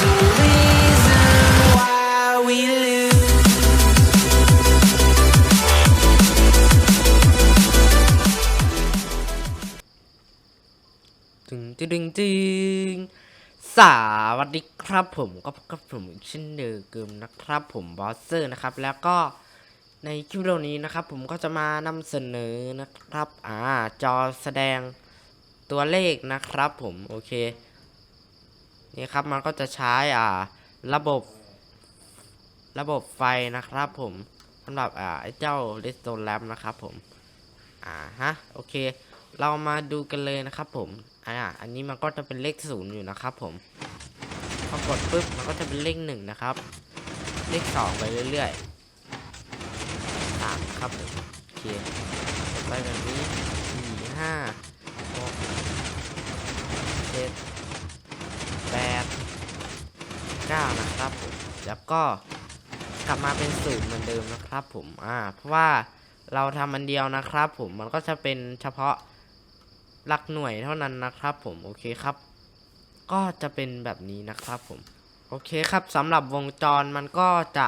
There's a reason why we lose. ตึงตึงตึงสวัสดีครับผมก็พบกับผมอีกเช่นเดิมนะครับผมบอสเซอร์นะครับ แล้วก็ในคลิปวิดีโอนี้นะครับ ผมก็จะมานำเสนอนะครับ อ่า จอแสดงตัวเลขนะครับผม โอเค นี่ครับมันก็จะใช้อ่าระบบ ระบบไฟนะครับผมสำหรับอ่าไอ้เจ้า Redstone Lamp นะครับผมอ่าฮะโอเค เรามาดูกันเลยนะครับผมอ่าอันนี้มันก็จะเป็นเลขศูนย์อยู่นะครับผมพอกดปุ๊บมันก็จะเป็นเลขหนึ่งนะครับ เลขสองไปเรื่อยๆสามครับโอเคไปแบบนี้สี่ห้าหกเจ็ด 9 นะครับแล้วก็กลับมาเป็นศูนย์เหมือนเดิมนะครับผมอ่าเพราะว่าเราทำมันเดียวนะครับผมมันก็จะเป็นเฉพาะหลักหน่วยเท่านั้นนะครับผมโอเคครับ ก็จะเป็นแบบนี้นะครับผมโอเคครับสำหรับวงจรมันก็จะ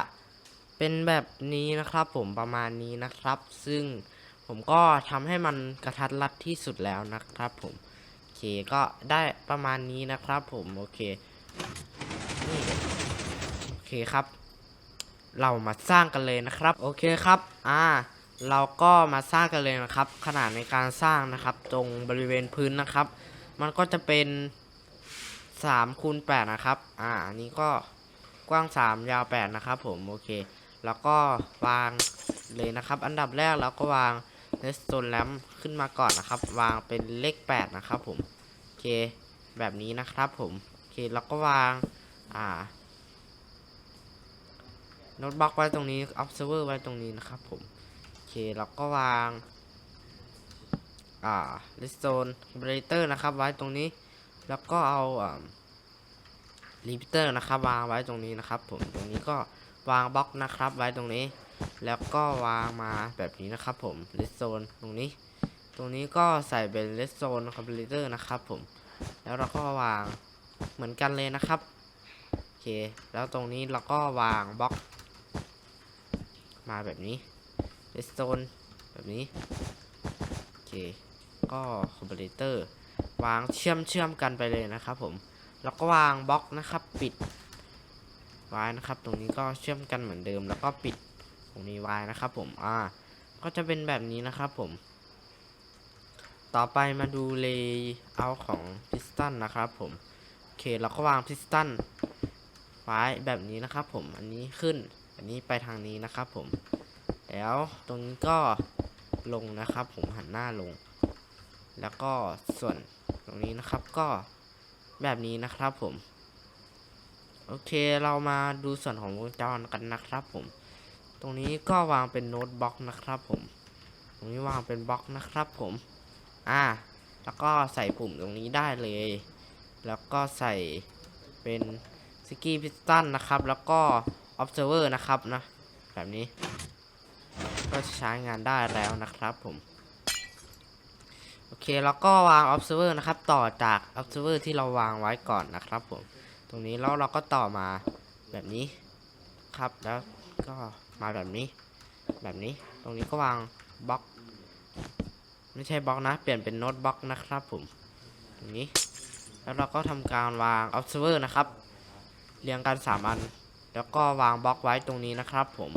เป็นแบบนี้นะครับ ผมประมาณนี้นะครับ ซึ่งผมก็ทำให้มันกระทัดรัดที่สุดแล้วนะครับ ผมโอเคก็ได้ประมาณนี้นะครับ ผมโอเค โอเคครับ เรามาสร้างกันเลยนะครับ โอเคครับ อ่า เราก็มาสร้างกันเลยนะครับ ขนาดในการสร้างนะครับ ตรงบริเวณพื้นนะครับ มันก็จะเป็น3คูณ8นะครับ อ่าอันนี้ก็กว้าง 3 ยาว 8 นะครับ ผม โอเค แล้วก็วางเลยนะครับ อันดับแรกเราก็วาง redstone lamp ขึ้นมาก่อนนะครับ วางเป็นเลข 8 นะครับผม โอเค แบบนี้นะครับผม โอเค แล้วก็วาง อ่าโน้ตบล็อกไว้ตรงนี้ observer ไว้ตรงนี้นะครับผม โอเคแล้วก็วาง อ่า redstone generator นะครับ ไว้ตรงนี้ แล้วก็เอาอ่า repeater นะครับ วางไว้ตรงนี้นะครับ ผม ตรงนี้ก็วางบล็อกนะครับ ไว้ตรงนี้ แล้วก็วางมาแบบนี้นะครับ ผม redstone ตรงนี้ ตรงนี้ก็ใส่เป็น redstone generator นะครับ ผม แล้วเราก็วางเหมือนกันเลยนะครับ เค แล้วตรงนี้เราก็วางบล็อก มาแบบนี้ redstone แบบนี้ โอเค ก็คอมพิวเตอร์วางเชื่อมเชื่อมกันไปเลยนะครับผม แล้วก็วางบล็อกนะครับปิด ไว้นะครับ ตรงนี้ก็เชื่อมกันเหมือนเดิม แล้วก็ปิดตรงนี้ไว้นะครับผม อ่า ก็จะเป็นแบบนี้นะครับผม ต่อไปมาดูเลเยอร์ของพิสตันนะครับผม โอเค เราก็วางพิสตัน ไว้แบบนี้นะครับ ผมอันนี้ขึ้น อันนี้ไปทางนี้นะครับ ผม แล้วตรงนี้ก็ลงนะครับ ผมหันหน้าลง แล้วก็ส่วนตรงนี้นะครับก็แบบนี้นะครับผม โอเคเรามาดูส่วนของวงจรกันนะครับผม ตรงนี้ก็วางเป็นโน้ตบล็อกนะครับ ผม ตรงนี้วางเป็นบล็อกนะครับ ผม อ่า แล้วก็ใส่ปุ่มตรงนี้ได้เลย แล้วก็ใส่เป็น สกีพิสตันนะครับ แล้วก็ observer นะครับนะ แบบนี้ ก็ใช้งานได้แล้วนะครับผม โอเค แล้วก็วาง observer นะครับ ต่อจาก observer ที่เราวางไว้ก่อนนะครับผม ตรงนี้แล้วเราก็ต่อมาแบบนี้ครับ แล้วก็มาแบบนี้ แบบนี้ ตรงนี้ก็วางบล็อกไม่ใช่บล็อกนะ เปลี่ยนเป็นโน้ตบล็อกนะครับผม ตรงนี้ แล้วเราก็ทำการวาง observer นะครับ เรียงกัน 3 อัน แล้วก็วางบล็อกไว้ตรงนี้นะครับ ผม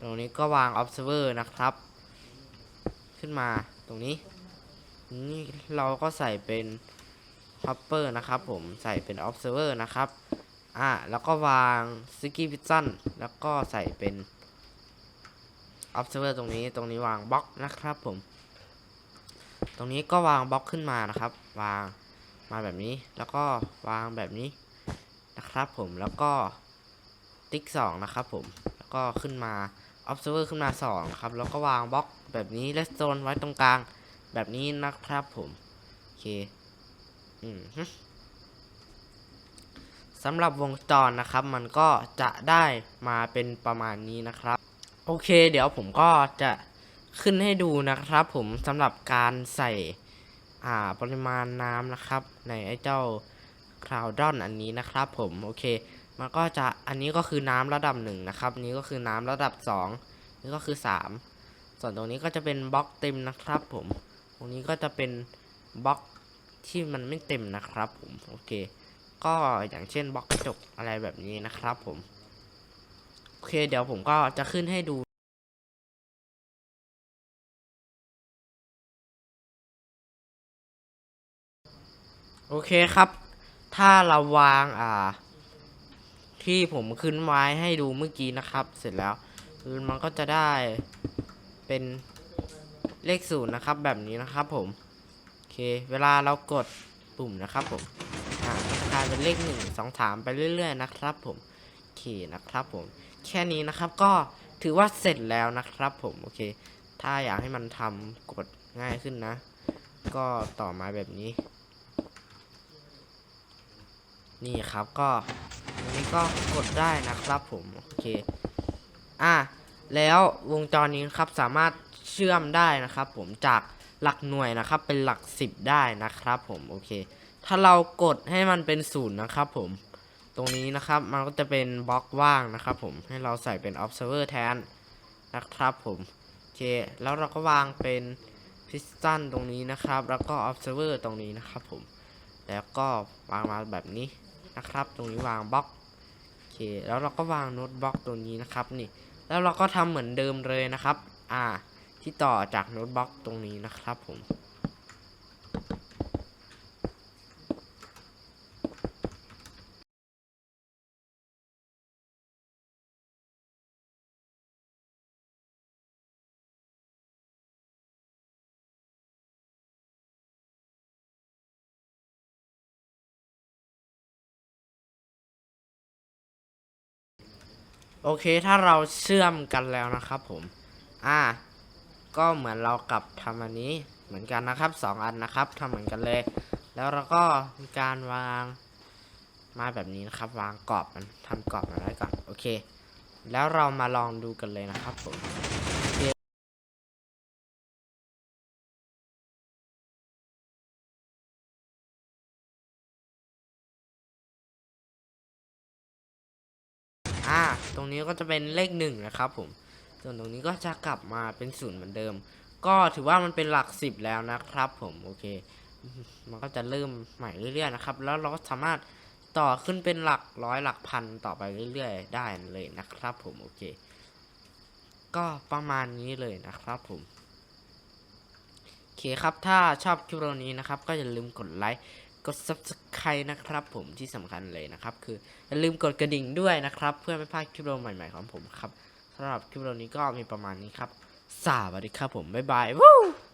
ตรงนี้ก็วาง observer นะครับ ขึ้นมาตรงนี้ นี่เราก็ใส่เป็น hopper นะครับผม ใส่เป็น observer นะครับ อ่าแล้วก็วาง sticky piston แล้วก็ใส่เป็น observer ตรงนี้ ตรงนี้วางบล็อกนะครับผม ตรงนี้ก็วางบล็อกขึ้นมานะครับ วางมาแบบนี้ แล้วก็วางแบบนี้ นะครับผมแล้วก็ติ๊กสองนะครับผมแล้วก็ขึ้นมา observer ขึ้นมา2นะครับแล้วก็วางบล็อกแบบนี้ redstone ไว้ตรงกลางแบบนี้นะครับผมโอเคอืมสำหรับวงจรนะครับ มันก็จะได้มาเป็นประมาณนี้นะครับ โอเค เดี๋ยวผมก็จะขึ้นให้ดูนะครับ ผมสำหรับการใส่อ่าปริมาณน้ำนะครับ ในไอ้เจ้า คลาวดอนอันนี้นะครับ ผมโอเค มันก็จะอันนี้ก็คือน้ำระดับหนึ่งนะครับ นี้ก็คือน้ำระดับสองนี่ก็คือสามส่วนตรงนี้ก็จะเป็นบล็อกเต็มนะครับ ผม ตรงนี้ก็จะเป็นบล็อกที่มันไม่เต็มนะครับ ผมโอเค ก็อย่างเช่นบล็อกกระจกอะไรแบบนี้นะครับ ผมโอเค เดี๋ยวผมก็จะขึ้นให้ดูโอเคครับ ถ้าเราวางอ่า ที่ผมขึ้นไว้ให้ดูเมื่อกี้นะครับ เสร็จแล้วมันก็จะได้เป็นเลขศูนย์นะครับ แบบนี้นะครับ ผมโอเค เวลาเรากดปุ่มนะครับ ผมอ่าจะกลายเป็นเลขหนึ่งสองสามไปเรื่อย ๆ นะครับ ผมโอเคนะครับ ผม แค่นี้นะครับก็ถือว่าเสร็จแล้วนะครับ ผมโอเค ถ้าอยากให้มันทำกดง่ายขึ้นนะ ก็ต่อมาแบบนี้ นี่ครับก็อันนี้ก็กดได้นะครับผมโอเคอะแล้ววงจรนี้ครับสามารถเชื่อมได้นะครับ ผมจากหลักหน่วยนะครับ เป็นหลักสิบได้นะครับ ผมโอเค ถ้าเรากดให้มันเป็นศูนย์นะครับ ผมตรงนี้นะครับมันก็จะเป็นบล็อกว่างนะครับ ผมให้เราใส่เป็น observer แทนนะครับ ผมโอเคแล้วเราก็วางเป็น piston ตรงนี้นะครับ แล้วก็ observer ตรงนี้นะครับ ผมแล้วก็วางมาแบบนี้ นะครับ ตรงนี้วางบล็อกโอเคแล้วเราก็วางโน้ตบล็อกตรงนี้นะครับนี่แล้วเราก็ทำเหมือนเดิมเลยนะครับ อ่า ที่ต่อจากโน้ตบล็อกตรงนี้นะครับผม โอเคถ้าเราเชื่อมกันแล้วนะครับผม อ่า ก็เหมือนเรากับทำอันนี้เหมือนกันนะครับสองอันนะครับทำเหมือนกันเลย แล้วเราก็มีการวางมาแบบนี้นะครับ วางกรอบมันทำกรอบมันไว้ก่อนโอเค แล้วเรามาลองดูกันเลยนะครับผม อ่า ตรงนี้ก็จะเป็นเลขหนึ่งนะครับผม ส่วนตรงนี้ก็จะกลับมาเป็นศูนย์เหมือนเดิม ก็ถือว่ามันเป็นหลักสิบแล้วนะครับผม โอเค มันก็จะเริ่มใหม่เรื่อยๆนะครับ แล้วเราก็สามารถต่อขึ้นเป็นหลักร้อยหลักพันต่อไปเรื่อยๆ ได้เลยนะครับผม โอเค ก็ประมาณนี้เลยนะครับผมโอเคครับ ถ้าชอบคลิปวิดีโอนี้นะครับ ก็อย่าลืมกดไลค์ กด subscribe นะครับผมที่สำคัญเลยนะครับ คืออย่าลืมกดกระดิ่งด้วยนะครับ เพื่อไม่พลาดคลิปวิดีโอใหม่ ๆ ของผมครับสำหรับคลิปวิดีโอนี้ก็มีประมาณนี้ครับสวัสดีครับผมบ๊ายบายวู้